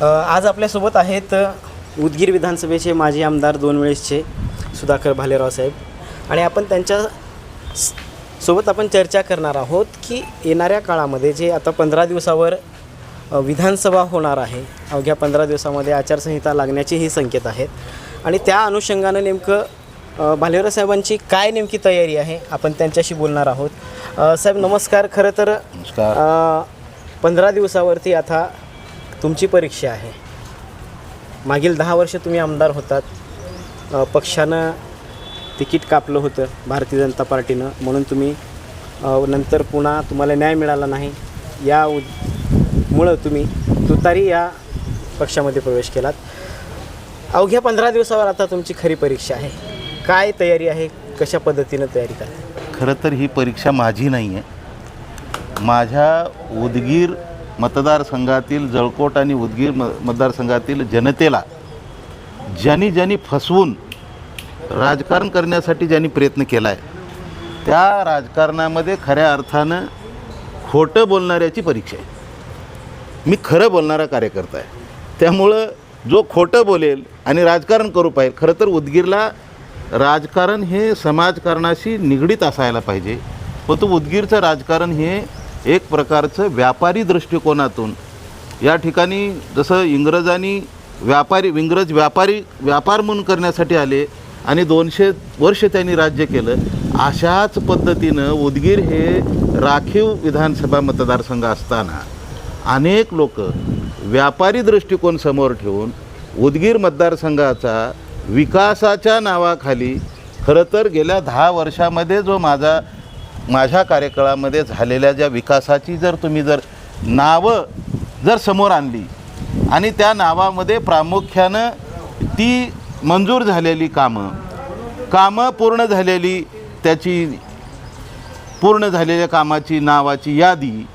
आज आपल्यासोबत आहेत उदगीर विधानसभेचे माजी आमदार दोन वेळेसचे सुधाकर भालेराव साहेब. आणि आपण त्यांच्यासोबत आपण चर्चा करणार आहोत की येणाऱ्या काळामध्ये जे आता पंधरा दिवसावर विधानसभा होणार आहे अवघ्या पंधरा दिवसामध्ये आचारसंहिता लागण्याचेही संकेत आहेत. आणि त्या अनुषंगानं नेमकं भालेराव साहेबांची काय नेमकी तयारी आहे आपण त्यांच्याशी बोलणार आहोत. साहेब नमस्कार. खरं तर पंधरा दिवसावरती आता तुमची परीक्षा आहे. मागील दहा वर्ष तुम्ही आमदार होतात. पक्षानं तिकीट कापलं होतं भारतीय जनता पार्टीनं. म्हणून तुम्ही नंतर पुन्हा तुम्हाला न्याय मिळाला नाही. या उ मुळं तुम्ही तुतारी या पक्षामध्ये प्रवेश केलात. अवघ्या पंधरा दिवसावर आता तुमची खरी परीक्षा आहे. काय तयारी आहे? कशा पद्धतीनं तयारी करते? खरं तर ही परीक्षा माझी नाही आहे माझ्या उदगीर मतदारसंघातील जळकोट आणि उदगीर म मतदारसंघातील जनतेला ज्यांनी ज्यांनी फसवून राजकारण करण्यासाठी ज्यांनी प्रयत्न केला आहे त्या राजकारणामध्ये खऱ्या अर्थानं खोटं बोलणाऱ्याची परीक्षा आहे. मी खरं बोलणारा कार्यकर्ता आहे. त्यामुळं जो खोटं बोलेल आणि राजकारण करू पाहिजे खरं तर उदगीरला राजकारण हे समाजकारणाशी निगडीत असायला पाहिजे. परंतु उदगीरचं राजकारण हे एक प्रकारचं व्यापारी दृष्टिकोनातून या ठिकाणी जसं इंग्रजांनी व्यापारी इंग्रज व्यापारी व्यापार म्हणून करण्यासाठी आले आणि दोनशे वर्ष त्यांनी राज्य केलं अशाच पद्धतीनं उदगीर हे राखीव विधानसभा मतदारसंघ असताना अनेक लोक व्यापारी दृष्टिकोन समोर ठेवून उदगीर मतदारसंघाचा विकासाच्या नावाखाली खरं तर गेल्या दहा वर्षामध्ये जो माझा माझ्या कार्यकाळामध्ये झालेल्या ज्या विकासाची जर तुम्ही जर नावं जर समोर आणली आणि त्या नावामध्ये प्रामुख्यानं ती मंजूर झालेली कामं कामं पूर्ण झालेली त्याची पूर्ण झालेल्या कामाची नावाची यादी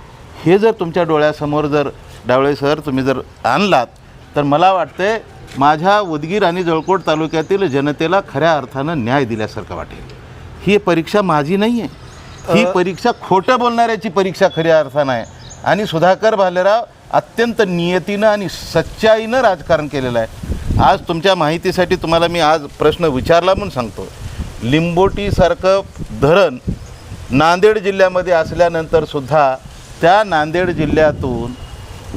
हे जर तुमच्या डोळ्यासमोर जर डावळे सर तुम्ही जर आणलात तर मला वाटते माझ्या उदगीर आणि जळकोट तालुक्यातील जनतेला खऱ्या अर्थानं न्याय दिल्यासारखं वाटेल. ही परीक्षा माझी नाही आहे ही परीक्षा खोटं बोलणाऱ्याची परीक्षा खऱ्या अर्थानं आहे. आणि सुधाकर भालेराव अत्यंत नियतीनं आणि सच्चाईनं राजकारण केलेलं आहे. आज तुमच्या माहितीसाठी तुम्हाला मी आज प्रश्न विचारला म्हणून सांगतो. लिंबोटीसारखं धरण नांदेड जिल्ह्यामध्ये असल्यानंतर सुद्धा त्या नांदेड जिल्ह्यातून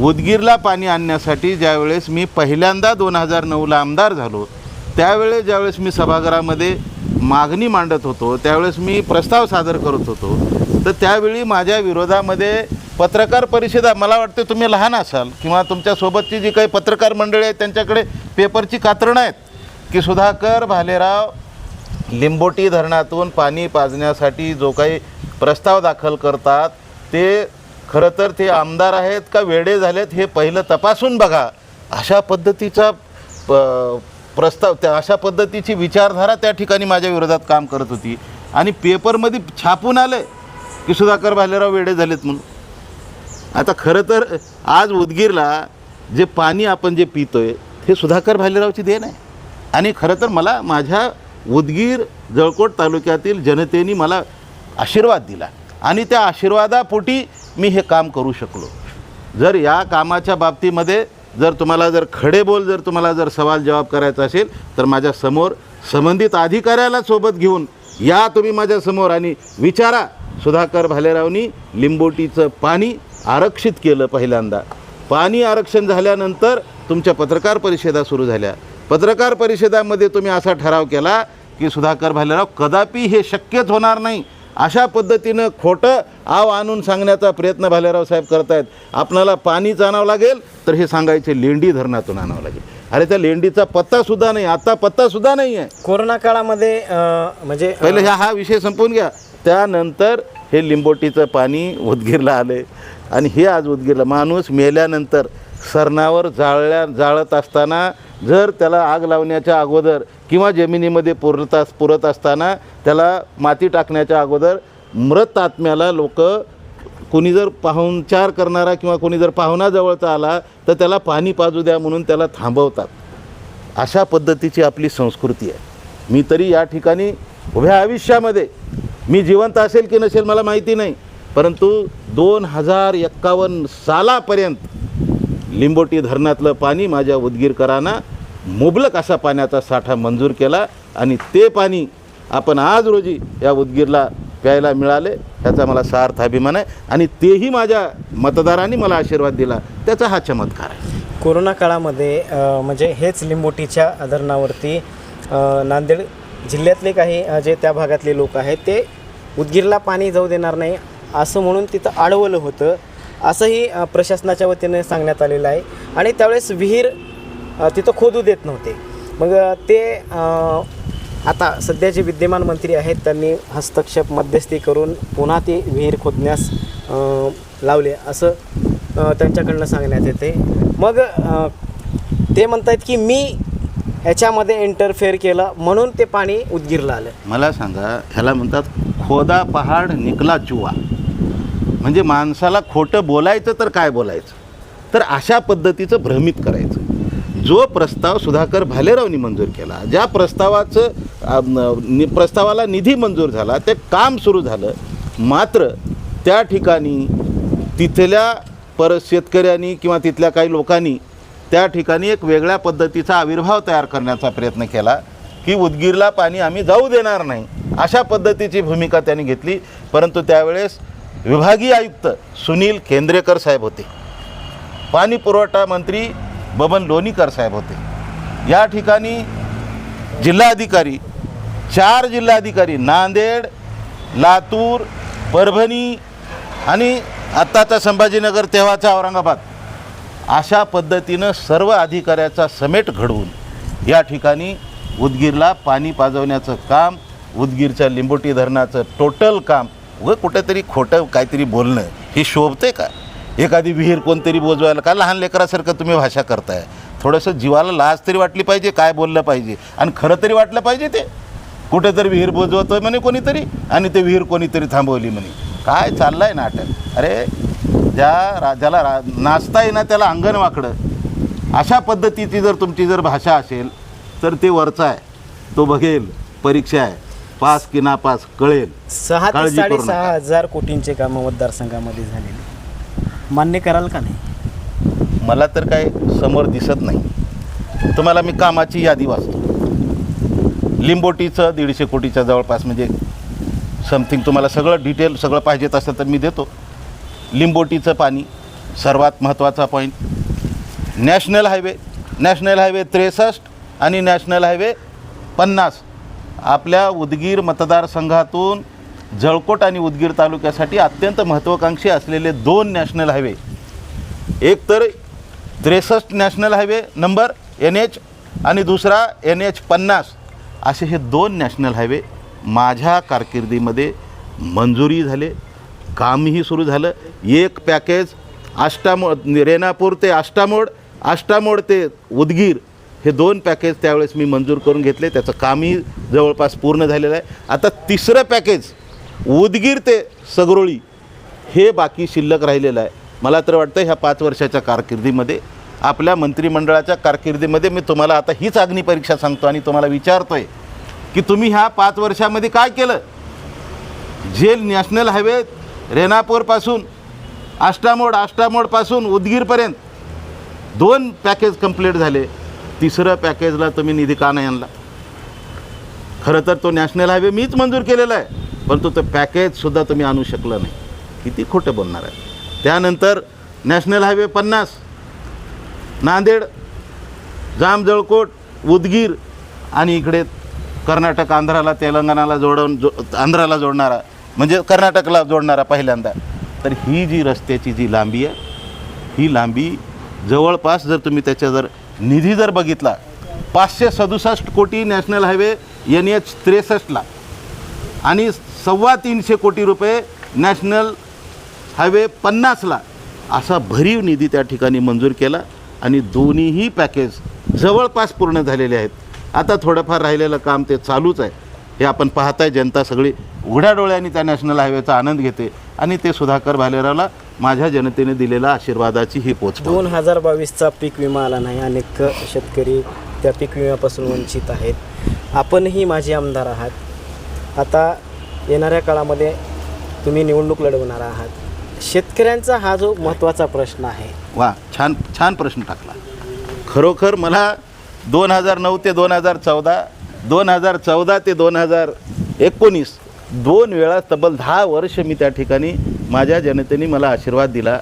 उदगीरला पाणी आणण्यासाठी ज्यावेळेस मी पहिल्यांदा दोन हजार नऊला आमदार झालो त्यावेळेस ज्यावेळेस मी सभागृहामध्ये मागणी मांडत होतो त्यावेळेस मी प्रस्ताव सादर करत होतो. तर त्यावेळी माझ्या विरोधामध्ये पत्रकार परिषदा मला वाटते तुम्ही लहान असाल किंवा तुमच्यासोबतची जी काही पत्रकार मंडळी आहेत त्यांच्याकडे पेपरची कात्रणं आहेत की सुधाकर भालेराव लिंबोटी धरणातून पाणी पाजण्यासाठी जो काही प्रस्ताव दाखल करतात ते खरं तर ते आमदार आहेत का वेडे झालेत हे पहिलं तपासून बघा. अशा पद्धतीचा प प्रस्ताव त्या अशा पद्धतीची विचारधारा त्या ठिकाणी माझ्या विरोधात काम करत होती. आणि पेपरमध्ये छापून आलं की सुधाकर भालेराव वेडे झालेत म्हणून. आता खरं तर आज उदगीरला जे पाणी आपण जे पितोय हे सुधाकर भालेरावची देण आहे. आणि खरं तर मला माझ्या उदगीर जळकोट तालुक्यातील जनतेने मला आशीर्वाद दिला. आणि त्या आशीर्वादापोटी मी हे काम करू शकलो. जर या कामाच्या बाबतीमध्ये जर तुम्हाला जर खडे बोल जर तुम्हाला जर सवाल जवाब करायचा असेल तर माझ्यासमोर संबंधित अधिकाऱ्याला सोबत घेऊन या तुम्ही माझ्यासमोर आणि विचारा. सुधाकर भालेरावनी लिंबोटीचं पाणी आरक्षित केलं पहिल्यांदा. पाणी आरक्षण झाल्यानंतर तुमच्या पत्रकार परिषदा सुरू झाल्या. पत्रकार परिषदामध्ये तुम्ही असा ठराव केला की सुधाकर भालेराव कदापि हे शक्यच होणार नाही. अशा पद्धतीनं खोटं आव आणून सांगण्याचा प्रयत्न भालेराव साहेब करतायत. आपणाला पाणीच आणावं लागेल तर हे सांगायचे लेंडी धरणातून आणावं लागेल. अरे त्या लेंडीचा पत्तासुद्धा नाही आता पत्तासुद्धा नाही आहे. कोरोना काळामध्ये म्हणजे पहिले ह्या हा विषय संपवून घ्या. त्यानंतर हे लिंबोटीचं पाणी उदगीरला आले आणि हे आज उदगीरला. माणूस मेल्यानंतर सरणावर जाळल्या जाळत असताना जर त्याला आग लावण्याच्या अगोदर किंवा जमिनीमध्ये पुरता पुरत असताना त्याला माती टाकण्याच्या अगोदर मृत आत्म्याला लोक कोणी जर पाहुणचार करणारा किंवा कोणी जर पाहुणा जवळचा आला तर त्याला पाणी पाजू द्या म्हणून त्याला थांबवतात. अशा पद्धतीची आपली संस्कृती आहे. मी तरी या ठिकाणी उभ्या आयुष्यामध्ये मी जिवंत असेल की नसेल मला माहिती नाही परंतु दोन हजार एक्कावन्न सालापर्यंत लिंबोटी धरणातलं पाणी माझ्या उदगीरकरांना मुबलक असा पाण्याचा साठा मंजूर केला आणि ते पाणी आपण आज रोजी या उदगीरला प्यायला मिळाले ह्याचा मला सार्थ अभिमान आहे. आणि तेही माझ्या मतदारांनी मला आशीर्वाद दिला. त्याचा हा चमत्कार आहे. कोरोना काळामध्ये म्हणजे हेच लिंबोटीच्या धरणावरती नांदेड जिल्ह्यातले काही जे त्या भागातले लोक आहेत ते उदगीरला पाणी जाऊ देणार नाही असं म्हणून तिथं अडवलं होतं असंही प्रशासनाच्या वतीने सांगण्यात आलेलं आहे. आणि त्यावेळेस विहीर तिथं खोदू देत नव्हते. मग ते आता सध्या जे विद्यमान मंत्री आहेत त्यांनी हस्तक्षेप मध्यस्थी करून पुन्हा ती विहीर खोदण्यास लावले असं त्यांच्याकडनं सांगण्यात येते. मग ते ते म्हणतात की मी ह्याच्यामध्ये इंटरफेअर केलं म्हणून ते पाणी उदगीरला आलं. मला सांगा ह्याला म्हणतात खोदा पहाड निकला चुवा म्हणजे माणसाला खोटं बोलायचं तर काय बोलायचं? तर अशा पद्धतीचं भ्रमित करायचं. जो प्रस्ताव सुधाकर भालेरावनी मंजूर केला ज्या प्रस्तावाचं नि- प्रस्तावाला निधी मंजूर झाला ते काम सुरू झालं मात्र त्या ठिकाणी तिथल्या पर शेतकऱ्यांनी किंवा तिथल्या काही लोकांनी त्या ठिकाणी एक वेगळ्या पद्धतीचा आविर्भाव तयार करण्याचा प्रयत्न केला की उदगीरला पाणी आम्ही जाऊ देणार नाही अशा पद्धतीची भूमिका त्यांनी घेतली. परंतु त्यावेळेस विभागीय आयुक्त सुनील केंद्रेकर साहेब होते. पाणी पुरवठा मंत्री बबन लोणीकर साहेब होते. या ठिकाणी जिल्हाधिकारी चार जिल्हाधिकारी नांदेड लातूर परभणी आणि आत्ताचा संभाजीनगर तेव्हाचा औरंगाबाद अशा पद्धतीनं सर्व अधिकाऱ्याचा समेट घडवून या ठिकाणी उदगीरला पाणी पाजवण्याचं काम उदगीरच्या लिंबोटी धरणाचं टोटल काम व कुठेतरी खोटं काहीतरी बोलणं हे शोभते का? एखादी विहीर कोणतरी बोजवायला का लहान लेकरासारखं तुम्ही भाषा करताय? थोडंसं जीवाला लाज तरी वाटली पाहिजे काय बोललं पाहिजे. आणि खरं तरी वाटलं पाहिजे ते. कुठेतरी विहीर बोजवतोय म्हणे कोणीतरी आणि ते विहीर कोणीतरी थांबवली म्हणे. काय चाललंय नाटक? अरे ज्या रा ज्याला रा नाचता येईना त्याला अंगण वाकडं. अशा पद्धतीची जर तुमची जर भाषा असेल तर ते वरचा आहे. तो बघेल परीक्षा आहे. पास की नापास कळेल. सहा ते साडेसहा. हजार कोटींचे कामं मतदारसंघामध्ये झालेले. मान्य कराल का नाही? मला तर काय समोर दिसत नाही. तुम्हाला मी कामाची यादी वाचतो. लिंबोटीचं दीडशे कोटीच्या जवळपास म्हणजे समथिंग तुम्हाला सगळं डिटेल सगळं पाहिजे असेल तर मी देतो. लिंबोटीचं पाणी सर्वात महत्त्वाचा point national highway national highway त्रेसष्ट आणि नॅशनल हायवे पन्नास. आपल्या उदगीर मतदारसंघातून जळकोट आणि उदगीर तालुक्यासाठी अत्यंत महत्त्वाकांक्षी असलेले दोन नॅशनल हायवे. एक तर त्रेसष्ट national highway number N H आणि दुसरा एन एच पन्नास असे हे दोन नॅशनल हायवे माझ्या कारकिर्दीमध्ये मंजुरी झाले कामही सुरू झालं. एक पॅकेज आष्टामोड रेणापूर ते आष्टामोड आष्टामोड ते उदगीर हे दोन पॅकेज त्यावेळेस मी मंजूर करून घेतले. त्याचं कामही जवळपास पूर्ण झालेलं आहे. आता तिसरं पॅकेज उदगीर ते सगरोळी हे बाकी शिल्लक राहिलेलं आहे. मला तर वाटतं ह्या पाच वर्षाच्या कारकिर्दीमध्ये आपल्या मंत्रिमंडळाच्या कारकिर्दीमध्ये मी तुम्हाला आता हीच अग्निपरीक्षा सांगतो आणि तुम्हाला विचारतो आहे की तुम्ही ह्या पाच वर्षामध्ये काय केलं? जे नॅशनल हायवे रेणापूरपासून आष्टामोड आष्टामोडपासून उदगीरपर्यंत दोन पॅकेज कंप्लीट झाले. तिसरं पॅकेजला तुम्ही निधी का नाही आणला? खरं तर तो नॅशनल हायवे मीच मंजूर केलेला आहे. परंतु ते पॅकेजसुद्धा तुम्ही आणू शकलं नाही. किती खोटं बोलणार आहे. त्यानंतर नॅशनल हायवे पन्नास नांदेड जामजळकोट उदगीर आणि इकडे कर्नाटक आंध्राला तेलंगणाला जोडून जो आंध्राला जोडणारा म्हणजे कर्नाटकला जोडणारा पहिल्यांदा. तर ही जी रस्त्याची जी लांबी आहे ही लांबी जवळपास जर तुम्ही त्याच्या जर निधी जर बघितला पाचशे सदुसष्ट कोटी नॅशनल हायवे एन एच त्रेसष्टला. आणि सव्वा तीनशे कोटी रुपये नॅशनल हायवे पन्नासला असा भरीव निधी त्या ठिकाणी मंजूर केला आणि दोन्हीही पॅकेज जवळपास पूर्ण झालेले आहेत. आता थोडंफार राहिलेलं काम ते चालूच आहे. हे आपण पाहताय जनता सगळी उघड्या डोळ्यांनी त्या नॅशनल हायवेचा आनंद घेते आणि ते सुधाकर भालेरावला माझ्या जनतेने दिलेल्या आशीर्वादाची ही पोच दोन हजार बावीसचा पीक विमा आला नाही. अनेक शेतकरी त्या पीक विम्यापासून वंचित आहेत. आपणही माझे आमदार आहात. आता येणाऱ्या काळामध्ये तुम्ही निवडणूक लढवणार आहात. शेतकऱ्यांचा हा जो महत्त्वाचा प्रश्न आहे. वा छान छान प्रश्न टाकला. खरोखर मला दोन हजार नऊ ते दोन हजार चौदा दोन हजार चौदा ते दोन हजार एकोणीस दोन वेळा तब्बल दहा वर्ष मी त्या ठिकाणी माझ्या जनतेने मला आशीर्वाद दिला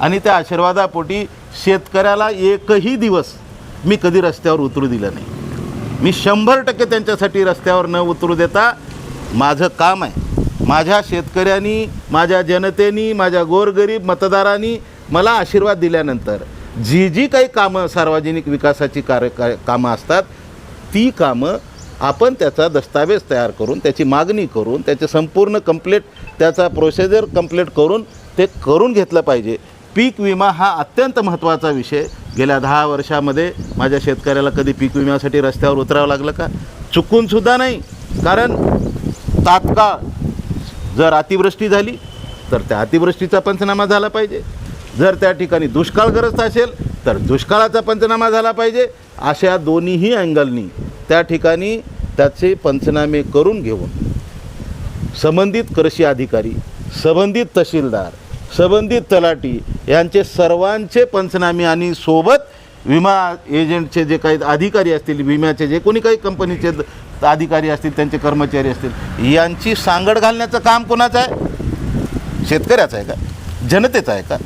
आणि त्या आशीर्वादापोटी शेतकऱ्याला एकही दिवस मी कधी रस्त्यावर उतरू दिलं नाही. मी शंभर टक्के त्यांच्यासाठी रस्त्यावर न उतरू देता माझं काम आहे. माझ्या शेतकऱ्यांनी माझ्या जनतेनी माझ्या गोरगरीब मतदारांनी मला आशीर्वाद दिल्यानंतर जी जी काही कामं सार्वजनिक विकासाची कार्य का- कामं असतात ती कामं आपण त्याचा दस्तावेज तयार करून त्याची मागणी करून त्याचे संपूर्ण कंप्लेट त्याचा प्रोसिजर कंप्लीट करून ते करून घेतलं पाहिजे. पीक विमा हा अत्यंत महत्त्वाचा विषय. गेल्या दहा वर्षामध्ये माझ्या शेतकऱ्याला कधी पीक विम्यासाठी रस्त्यावर उतरावं लागलं का? चुकूनसुद्धा नाही. कारण तात्काळ जर अतिवृष्टी झाली तर त्या अतिवृष्टीचा पंचनामा झाला पाहिजे. जर त्या ठिकाणी दुष्काळग्रस्त असेल तर दुष्काळाचा पंचनामा झाला पाहिजे. अशा दोन्हीही अँगलनी त्या ठिकाणी त्याचे पंचनामे करून घेऊन संबंधित कृषी अधिकारी संबंधित तहसीलदार संबंधित तलाटी यांचे सर्वांचे पंचनामे आणि सोबत विमा एजंटचे जे काही अधिकारी असतील विम्याचे जे कोणी काही कंपनीचे अधिकारी असतील त्यांचे कर्मचारी असतील यांची सांगड घालण्याचं काम कोणाचं आहे? शेतकऱ्याचं आहे का? जनतेचं आहे का?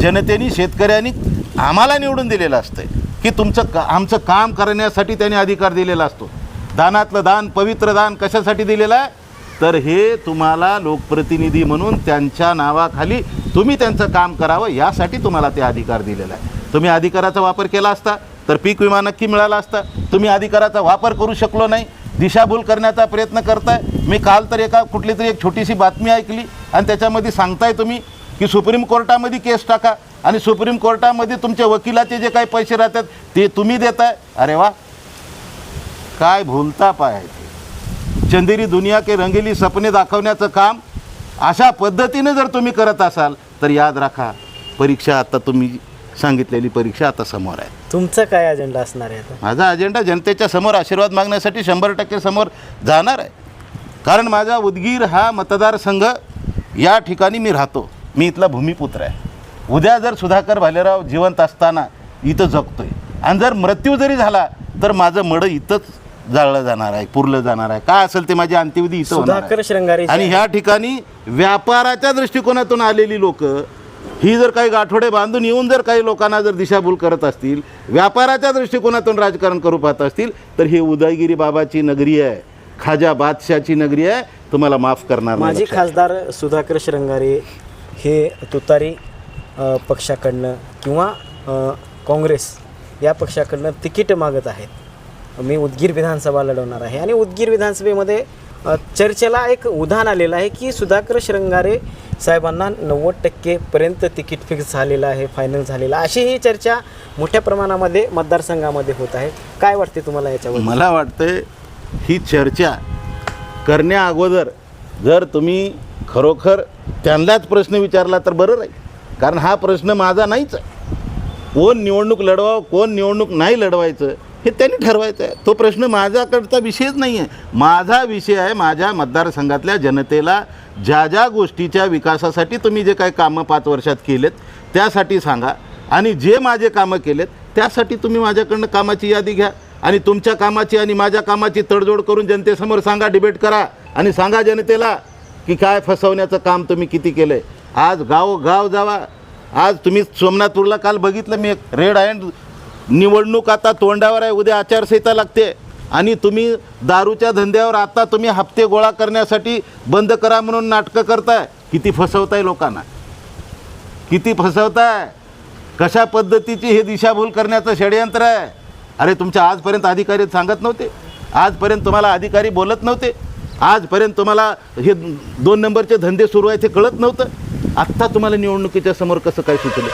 जनतेने शेतकऱ्यांनी आम्हाला निवडून दिलेलं असतं की तुमचं का आमचं काम करण्यासाठी त्यांनी अधिकार दिलेला असतो. दानातलं दान पवित्र दान कशासाठी दिलेलं आहे? तर हे तुम्हाला लोकप्रतिनिधी म्हणून त्यांच्या नावाखाली तुम्ही त्यांचं काम करावं यासाठी तुम्हाला ते अधिकार दिलेला आहे. तुम्ही अधिकाराचा वापर केला असता तर पीक विमा नक्की मिळाला असता. तुम्ही अधिकाराचा वापर करू शकलो नाही दिशाभूल करण्याचा प्रयत्न करताय. मी काल तर एका कुठली तरी एक छोटीशी बातमी ऐकली आणि त्याच्यामध्ये सांगताय तुम्ही की सुप्रीम कोर्टामध्ये केस टाका आणि सुप्रीम कोर्टामध्ये तुमच्या वकिलाचे जे काही पैसे राहतात ते तुम्ही देताय. अरे वा. काय भूलता पाय आहे ते. चंदेरी दुनिया के रंगीली सपने दाखवण्याचं काम अशा पद्धतीने जर तुम्ही करत असाल तर याद राखा परीक्षा आता तुम्ही सांगितलेली परीक्षा आता समोर आहे. तुमचा काय अजेंडा असणार आहे आता? माझा अजेंडा जनतेच्या समोर आशीर्वाद मागण्यासाठी शंभर टक्के समोर जाणार आहे. कारण माझा उदगीर हा मतदारसंघ या ठिकाणी मी राहतो. मी इथला भूमिपुत्र आहे. उद्या जर सुधाकर भालेराव जिवंत असताना इथं जगतोय आणि जर मृत्यू जरी झाला तर माझं मड इथंच जाळलं जाणार आहे पुरलं जाणार आहे. काय असेल ते माझी अंत्यविधी इथं होणार आहे. आणि ह्या ठिकाणी व्यापाराच्या दृष्टिकोनातून आलेली लोक ही जर काही गाठोडे बांधून येऊन जर काही लोकांना जर दिशाभूल करत असतील व्यापाराच्या दृष्टिकोनातून राजकारण करू पाहत असतील तर ही उदयगिरी बाबाची नगरी आहे. खाजा बादशाची नगरी आहे. तुम्हाला माफ करणार लक्षात. खासदार सुधाकर श्रंगारे हे तुतारी पक्षाकडनं किंवा काँग्रेस या पक्षाकडनं तिकीट मागत आहेत. मी उदगीर विधानसभा लढवणार आहे आणि उदगीर विधानसभेमध्ये चर्चेला एक उधाण आलेलं आहे की सुधाकर श्रंगारे साहेबांना नव्वद टक्केपर्यंत तिकीट फिक्स झालेलं आहे फायनल झालेलं अशी ही चर्चा मोठ्या प्रमाणामध्ये मतदारसंघामध्ये होत आहे. काय वाटते तुम्हाला याच्यावर मला वाटतं ही चर्चा करण्या अगोदर जर तुम्ही खरोखर त्यांनाच प्रश्न विचारला तर बरं राहील. कारण हा प्रश्न माझा नाहीच आहे. कोण निवडणूक लढवावं कोण निवडणूक नाही लढवायचं हे त्यांनी ठरवायचं आहे. तो प्रश्न माझ्याकडचा विषयच नाही आहे. माझा विषय आहे माझ्या मतदारसंघातल्या जनतेला ज्या ज्या गोष्टीच्या विकासासाठी तुम्ही जे काही कामं पाच वर्षात केलेत त्यासाठी सांगा. आणि जे माझे कामं केलेत त्यासाठी तुम्ही माझ्याकडनं कामाची यादी घ्या. आणि तुमच्या कामाची आणि माझ्या कामाची तडजोड करून जनतेसमोर सांगा डिबेट करा. आणि सांगा जनतेला की काय फसवण्याचं काम तुम्ही किती केलं आहे आज गाव गाव जावा. आज तुम्ही सोमनाथपूरला काल बघितलं मी एक रेड अँड निवडणूक आता तोंडावर आहे उद्या आचारसंहिता लागते. आणि तुम्ही दारूच्या धंद्यावर आता तुम्ही हप्ते गोळा करण्यासाठी बंद करा म्हणून नाटकं करताय. किती फसवताय लोकांना. किती फसवताय. कशा पद्धतीची हे दिशाभूल करण्याचं षडयंत्र आहे. अरे तुमच्या आजपर्यंत अधिकारी सांगत नव्हते. आजपर्यंत तुम्हाला अधिकारी बोलत नव्हते. आजपर्यंत तुम्हाला हे दोन नंबरचे धंदे सुरू आहेत हे कळत नव्हतं. आत्ता तुम्हाला निवडणुकीच्या समोर कसं काय सुचलं?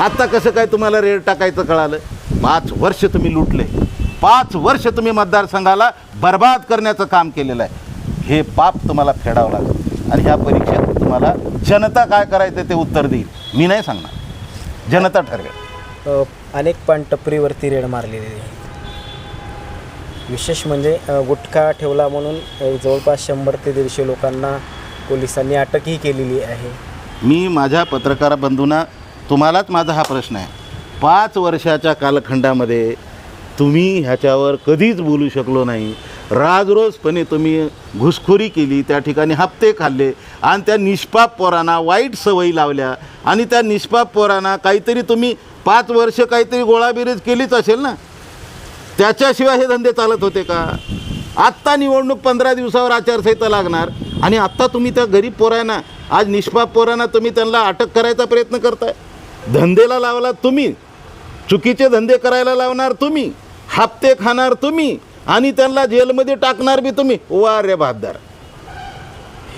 आत्ता कसं काय तुम्हाला रेड टाकायचं कळालं? पाच वर्ष तुम्ही लुटले. पाच वर्ष तुम्ही मतदारसंघाला बर्बाद करण्याचं काम केलेलं आहे. हे पाप तुम्हाला फेडावं लागेल. आणि ह्या परीक्षेत तुम्हाला जनता काय करायचं ते उत्तर देईल. मी नाही सांगणार. जनता ठरवेल. अनेक पानटपरीवरती रेड मारलेली आहे. विशेष म्हणजे गुटखा ठेवला म्हणून जवळपास शंभर ते दीडशे लोकांना पोलिसांनी अटकही केलेली आहे. मी माझ्या पत्रकार बंधूंना तुम्हालाच माझा हा प्रश्न आहे. पाच वर्षाच्या कालखंडामध्ये तुम्ही ह्याच्यावर कधीच बोलू शकलो नाही. राजरोजपणे तुम्ही घुसखोरी केली त्या ठिकाणी हप्ते खाल्ले आणि त्या निष्पाप पोरांना वाईट सवयी लावल्या आणि त्या निष्पाप पोरांना काहीतरी तुम्ही पाच वर्ष काहीतरी गोळाबिरीज केलीच असेल ना? त्याच्याशिवाय हे धंदे चालत होते का? आत्ता निवडणूक पंधरा दिवसावर आचारसंहिता लागणार आणि आत्ता तुम्ही त्या गरीब पोरांना आज निष्पाप पोरांना तुम्ही त्यांना अटक करायचा प्रयत्न करताय? धंदेला लावला तुम्ही. चुकीचे धंदे करायला लावणार तुम्ही. हप्ते खाणार तुम्ही. आणि त्यांना जेलमध्ये टाकणार बी तुम्ही. वा रे बहादार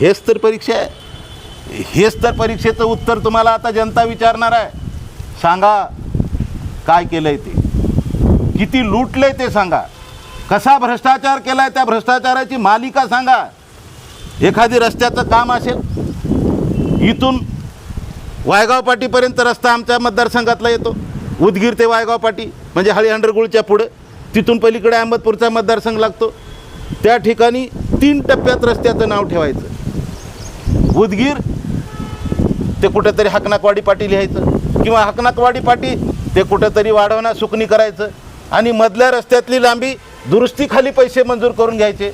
हेच तर परीक्षा आहे. हेच तर परीक्षेचं उत्तर तुम्हाला आता जनता विचारणार आहे. सांगा काय केलंय ते? किती लुटलंय ते सांगा. कसा भ्रष्टाचार केलाय त्या भ्रष्टाचाराची मालिका सांगा. एखादी रस्त्याचं काम असेल इथून वायगाव पाटीपर्यंत रस्ता आमच्या मतदारसंघातला येतो. उदगीर ते वायगाव पाटी म्हणजे हळीहंडरगुळच्या पुढं. तिथून पलीकडे अहमदपूरचा मतदारसंघ लागतो. त्या ठिकाणी तीन टप्प्यात रस्त्याचं नाव ठेवायचं. उदगीर ते कुठेतरी हकनाकवाडी पाटी लिहायचं किंवा हकनाकवाडी पाटी ते कुठंतरी वाढवणं सुकणी करायचं. आणि मधल्या रस्त्यातली लांबी दुरुस्तीखाली पैसे मंजूर करून घ्यायचे.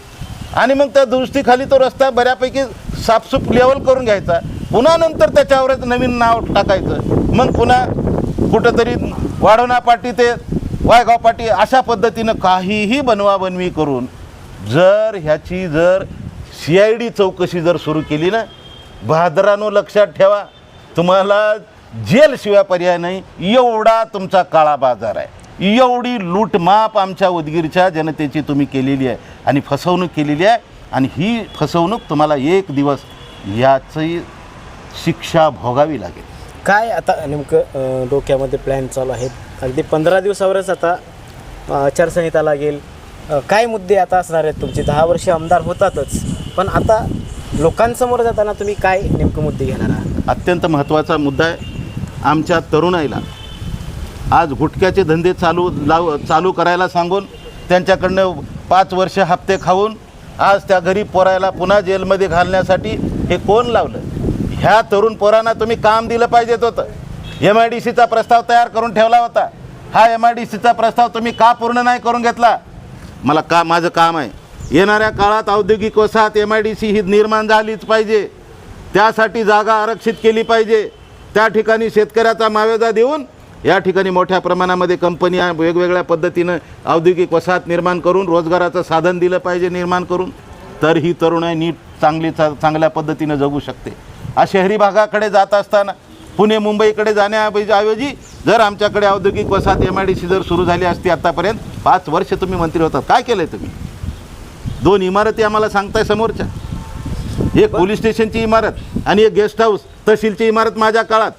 आणि मग त्या दुरुस्तीखाली तो रस्ता बऱ्यापैकी साफसूफ लेवल करून घ्यायचा. पुन्हा नंतर त्याच्यावरच नवीन नाव टाकायचं. मग पुन्हा कुठंतरी वाढवणा पाटी ते वायगाव पाटी अशा पद्धतीनं काहीही बनवाबनवी करून जर ह्याची जर सी आय डी चौकशी जर सुरू केली ना भादरानो लक्षात ठेवा तुम्हाला जेलशिवाय पर्याय नाही एवढा तुमचा काळा बाजार आहे. एवढी लूटमाप आमच्या उदगीरच्या जनतेची तुम्ही केलेली आहे आणि फसवणूक केलेली आहे. आणि ही फसवणूक तुम्हाला एक दिवस याचंही शिक्षा भोगावी लागेल. काय आता नेमकं अ, डोक्यामध्ये प्लॅन चालू आहेत? अगदी पंधरा दिवसावरच आता अ, आचारसंहिता लागेल. अ, काय मुद्दे आता असणार आहेत तुमचे? दहा वर्ष आमदार होतातच. पण आता लोकांसमोर जाताना तुम्ही काय नेमकं मुद्दे घेणार आहात? अत्यंत महत्त्वाचा मुद्दा आहे. आमच्या तरुणाईला आज गुटख्याचे धंदे चालू लाव चालू करायला सांगून त्यांच्याकडनं पाच वर्ष हप्ते खाऊन आज त्या गरीब पोरायला पुन्हा जेलमध्ये घालण्यासाठी हे कोण लावलं? ह्या तरुण पोरांना तुम्ही काम दिलं पाहिजेत होतं एम आय डी सीचा प्रस्ताव तयार करून ठेवला होता. हा एम आय डी सीचा प्रस्ताव तुम्ही का पूर्ण नाही करून घेतला? मला का माझं काम आहे. येणाऱ्या काळात औद्योगिक वसाहत एम आय डी सी ही निर्माण झालीच पाहिजे. त्यासाठी जागा आरक्षित केली पाहिजे. त्या ठिकाणी शेतकऱ्याचा मावेजा देऊन या ठिकाणी मोठ्या प्रमाणामध्ये कंपनी वेगवेगळ्या पद्धतीनं औद्योगिक वसाहत निर्माण करून रोजगाराचं साधन दिलं पाहिजे निर्माण करून. तर ही तरुणाई नीट चांगली चा चांगल्या पद्धतीनं जगू शकते. आ शहरी भागाकडे जात असताना पुणे मुंबईकडे जाण्याऐवजी जर आमच्याकडे औद्योगिक वसाहत एम आय डी सी जर सुरू झाली असती आत्तापर्यंत पाच वर्ष तुम्ही मंत्री होतात. काय केलं तुम्ही? दोन इमारती आम्हाला सांगताय समोरच्या. एक पोलीस स्टेशनची इमारत आणि एक गेस्ट हाऊस तहसीलची इमारत माझ्या काळात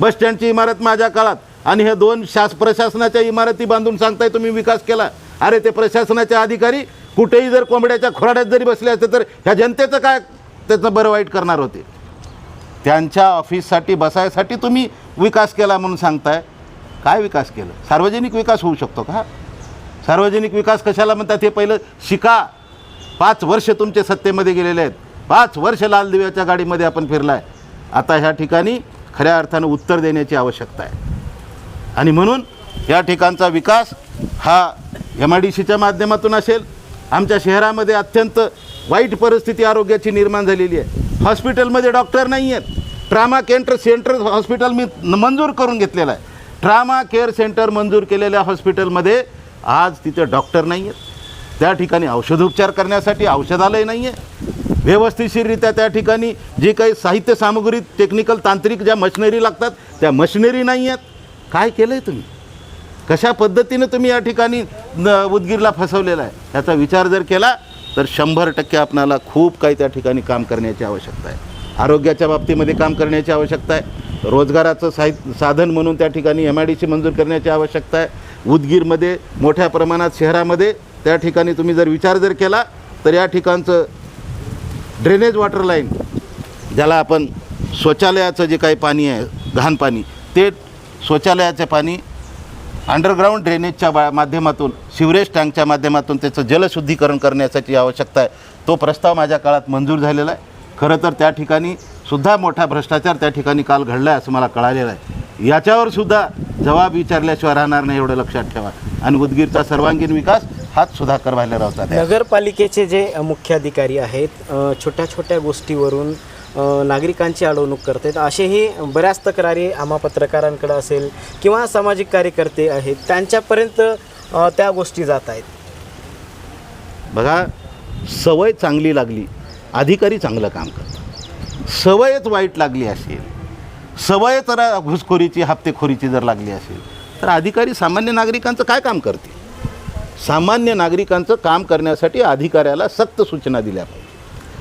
बस स्टँडची इमारत माझ्या काळात आणि ह्या दोन शास प्रशासनाच्या इमारती बांधून सांगताय तुम्ही विकास केला. अरे ते प्रशासनाचे अधिकारी कुठेही जर कोंबड्याच्या खोराड्यात जरी बसले असते तर ह्या जनतेचं काय त्याचं बरं वाईट करणार होते? त्यांच्या ऑफिससाठी बसायसाठी तुम्ही विकास केला म्हणून सांगताय. काय विकास केलं? सार्वजनिक विकास होऊ शकतो का? सार्वजनिक विकास कशाला म्हणतात? हे पहिलं शिका. पाच वर्ष तुमचे सत्तेमध्ये गेलेले आहेत. पाच वर्ष लाल दिव्याच्या गाडीमध्ये आपण फिरलाय. आता ह्या ठिकाणी खऱ्या अर्थानं उत्तर देण्याची आवश्यकता आहे. आणि म्हणून या ठिकाणचा विकास हा एम आय डी सीच्या माध्यमातून असेल. आमच्या शहरामध्ये अत्यंत वाईट परिस्थिती आरोग्याची निर्माण झालेली आहे. हॉस्पिटलमध्ये डॉक्टर नाही आहेत. ट्रामा केंटर सेंटर हॉस्पिटल मी मंजूर करून घेतलेलं आहे. ट्रामा केअर सेंटर मंजूर केलेल्या हॉस्पिटलमध्ये आज तिथे डॉक्टर नाही आहेत. त्या ठिकाणी औषधोपचार करण्यासाठी औषधालय नाही आहे. व्यवस्थितशीररित्या त्या ठिकाणी जे काही साहित्य सामग्री टेक्निकल तांत्रिक ज्या मशिनरी लागतात त्या मशिनरी नाही आहेत. काय केलं आहे तुम्ही? कशा पद्धतीनं तुम्ही या ठिकाणी न उदगीरला फसवलेला आहे? याचा विचार जर केला तर शंभर टक्के आपणाला खूप काही त्या ठिकाणी काम करण्याची आवश्यकता आहे. आरोग्याच्या बाबतीमध्ये काम करण्याची आवश्यकता आहे. रोजगाराचं साहित्य साधन म्हणून त्या ठिकाणी एम आय डी सी मंजूर करण्याची आवश्यकता आहे. उदगीरमध्ये मोठ्या प्रमाणात शहरामध्ये त्या ठिकाणी तुम्ही जर विचार जर केला तर या ठिकाणचं ड्रेनेज वॉटर लाईन ज्याला आपण शौचालयाचं जे काही पाणी आहे घाण पाणी ते शौचालयाचं पाणी अंडरग्राऊंड ड्रेनेजच्या बा माध्यमातून सिवरेज टँकच्या माध्यमातून त्याचं जलशुद्धीकरण करण्यासाठी आवश्यकता आहे. तो प्रस्ताव माझ्या काळात मंजूर झालेला आहे. खरं तर त्या ठिकाणी सुद्धा मोठा भ्रष्टाचार त्या ठिकाणी काल घडला आहे असं मला कळालेलं आहे. याच्यावर सुद्धा जबाब विचारल्याशिवाय राहणार नाही एवढं लक्षात ठेवा. आणि उदगीरचा सर्वांगीण विकास हाच सुधाकर व्हायला राहतात नगरपालिकेचे जे मुख्याधिकारी मुख्य अधिकारी आहेत छोट्या छोट्या गोष्टीवरून नागरिकांची अडवणूक आहेत असेही बऱ्याच तक्रारी आम्हा पत्रकारांकडे असेल किंवा सामाजिक कार्यकर्ते आहेत त्यांच्यापर्यंत त्या गोष्टी जात आहेत. बघा सवय चांगली लागली अधिकारी चांगलं काम करतात. सवयच वाईट लागली असेल सवय तर घुसखोरीची हप्तेखोरीची जर लागली असेल तर अधिकारी सामान्य नागरिकांचं काय काम करतील? सामान्य नागरिकांचं काम करण्यासाठी अधिकाऱ्याला सक्त सूचना दिल्या पाहिजे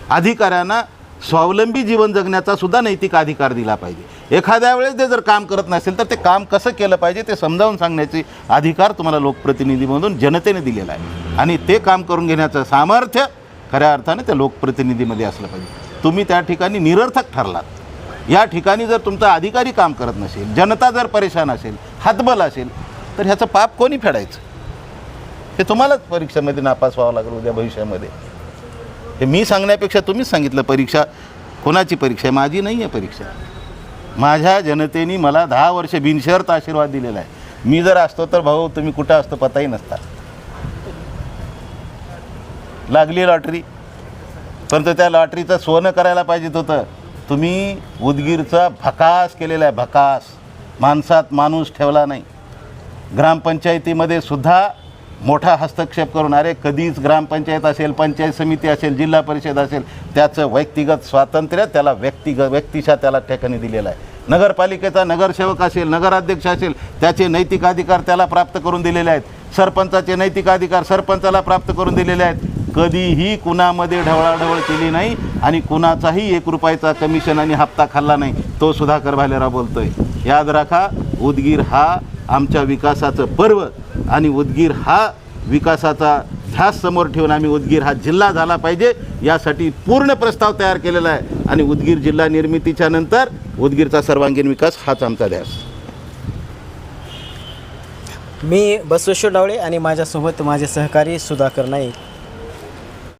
अधिकाऱ्यांना स्वावलंबी जीवन जगण्याचा सुद्धा नैतिक अधिकार दिला पाहिजे. एखाद्या वेळेस ते जर काम करत नसेल तर ते काम कसं केलं पाहिजे ते समजावून सांगण्याचे अधिकार तुम्हाला लोकप्रतिनिधी म्हणून जनतेने दिलेला आहे. आणि ते काम करून घेण्याचं सामर्थ्य खऱ्या अर्थाने त्या लोकप्रतिनिधीमध्ये असलं पाहिजे. तुम्ही त्या ठिकाणी निरर्थक ठरलात. या ठिकाणी जर तुमचा अधिकारी काम करत नसेल जनता जर परेशान असेल हातबल असेल तर ह्याचं पाप कोणी फेडायचं? हे तुम्हालाच परीक्षेमध्ये नापास व्हावं लागेल उद्या भविष्यामध्ये. हे मी सांगण्यापेक्षा तुम्हीच सांगितलं परीक्षा. कोणाची परीक्षा आहे? माझी नाही आहे परीक्षा. माझ्या जनतेने मला दहा वर्ष बिनशर्त आशीर्वाद दिलेला आहे. मी जर असतो तर भाऊ तुम्ही कुठं असतो पताही नसता. लागली लॉटरी. परंतु त्या लॉटरीचं सोनं करायला पाहिजेत होतं. तुम्ही उदगीरचा भकास केलेला आहे भकास. माणसात माणूस ठेवला नाही. ग्रामपंचायतीमध्ये सुद्धा मोठा हस्तक्षेप करून अरे कधीच ग्रामपंचायत असेल पंचायत समिती असेल जिल्हा परिषद असेल त्याचं व्यक्तिगत स्वातंत्र्य त्याला व्यक्तिगत व्यक्तिशा त्याला ठिकाणी दिलेला आहे. नगरपालिकेचा नगरसेवक असेल नगराध्यक्ष असेल त्याचे नैतिक अधिकार त्याला प्राप्त करून दिलेले आहेत. सरपंचाचे नैतिक अधिकार सरपंचाला प्राप्त करून दिलेले आहेत. कधीही कुणामध्ये ढवळाढवळ केली नाही आणि कुणाचाही एक रुपयाचा कमिशन आणि हप्ता खाल्ला नाही तो सुधाकर भालेराव बोलतोय. याद राखा उदगीर हा आमच्या विकासाचं पर्व आणि उदगीर हा विकासाचा ध्यास समोर ठेवून आम्ही उदगीर हा जिल्हा झाला पाहिजे यासाठी पूर्ण प्रस्ताव तयार केलेला आहे. आणि उदगीर जिल्हा निर्मितीच्या नंतर उदगीरचा सर्वांगीण विकास हाच आमचा ध्यास. मी बसवेश्वर डावळे आणि माझ्यासोबत माझे सहकारी सुधाकर नाईक.